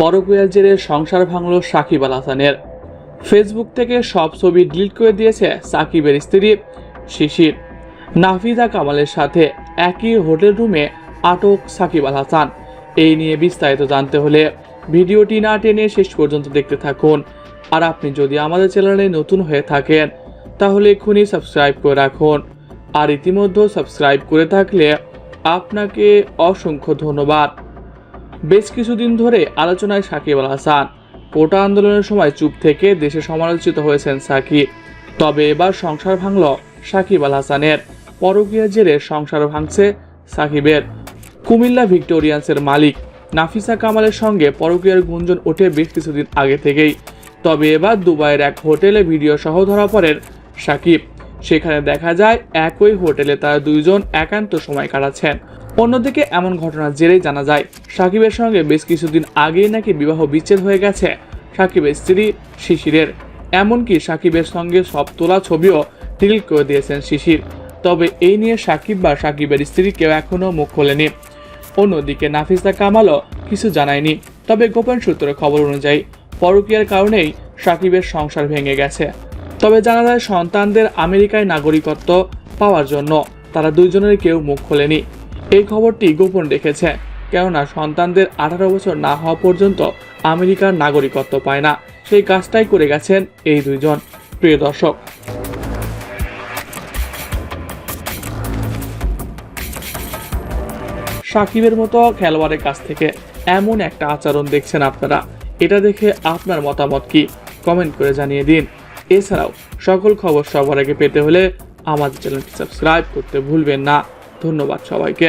পরকুয়ার জেরে সংসার ভাঙল সাকিব আল হাসানের। ফেসবুক থেকে সব ছবি ডিলিট করে দিয়েছে সাকিবের স্ত্রী শিশির নাফিজা কামালের সাথে একই হোটেল রুমে আটক সাকিব আল হাসান। এই নিয়ে বিস্তারিত জানতে হলে ভিডিওটি না টেনে শেষ পর্যন্ত দেখতে থাকুন। আর আপনি যদি আমাদের চ্যানেলে নতুন হয়ে থাকেন, তাহলে এক্ষুনি সাবস্ক্রাইব করে রাখুন। আর ইতিমধ্যে সাবস্ক্রাইব করে থাকলে আপনাকে অসংখ্য ধন্যবাদ। বেশ কিছুদিন ধরে আলোচনায় সাকিব আল হাসান। কোটা আন্দোলনের সময় চুপ থেকে দেশে সমালোচিত হয়েছেন সাকিব। তবে এবার সংসার ভাঙল সাকিব আল হাসানের। পরকীয় জেরে সংসার ভাঙছে সাকিবের। কুমিল্লা ভিক্টোরিয়ান্সের মালিক নাফিসা কামালের সঙ্গে পরকীয়ার গুঞ্জন ওঠে বেশ কিছুদিন আগে থেকেই। তবে এবার দুবাইয়ের এক হোটেলে ভিডিও সহ ধরা পড়েন সাকিব। সেখানে দেখা যায় একই হোটেলে তারা দুইজন একান্ত সময় কাটাচ্ছেন। অন্যদিকে এমন ঘটনা জেরেই জানা যায়, সাকিবের সঙ্গে বেশ কিছুদিন আগেই নাকি বিবাহ বিচ্ছেদ হয়ে গেছে সাকিবের স্ত্রী শিশিরের। এমনকি সাকিবের সঙ্গে সব তোলা ছবিও ডিলিট করে দিয়েছেন শিশির। তবে এই নিয়ে সাকিব বা সাকিবের স্ত্রী কেউ এখনও মুখ খোলেনি। অন্যদিকে নাফিসা কামালও কিছু জানায়নি। তবে গোপন সূত্রের খবর অনুযায়ী, পরকীয়ার কারণেই সাকিবের সংসার ভেঙে গেছে। তবে জানা যায় সন্তানদের আমেরিকায় নাগরিকত্ব পাওয়ার জন্য তারা দুইজনের কেউ মুখ খোলেনি। এই খবরটি গোপন রেখেছে, কেননা সন্তানদের আঠারো বছর না হওয়া পর্যন্ত আমেরিকার নাগরিকত্ব পায় না। সেই কাজটাই করে গেছেন এই দুইজন। প্রিয় দর্শক। সাকিবের মতো খেলোয়াড়ের কাছ থেকে এমন একটা আচরণ দেখছেন আপনারা। এটা দেখে আপনার মতামত কি? কমেন্ট করে জানিয়ে দিন। এছাড়াও সকল খবর সবার আগে পেতে হলে আমাদের চ্যানেলটি সাবস্ক্রাইব করতে ভুলবেন না। ধন্যবাদ সবাইকে।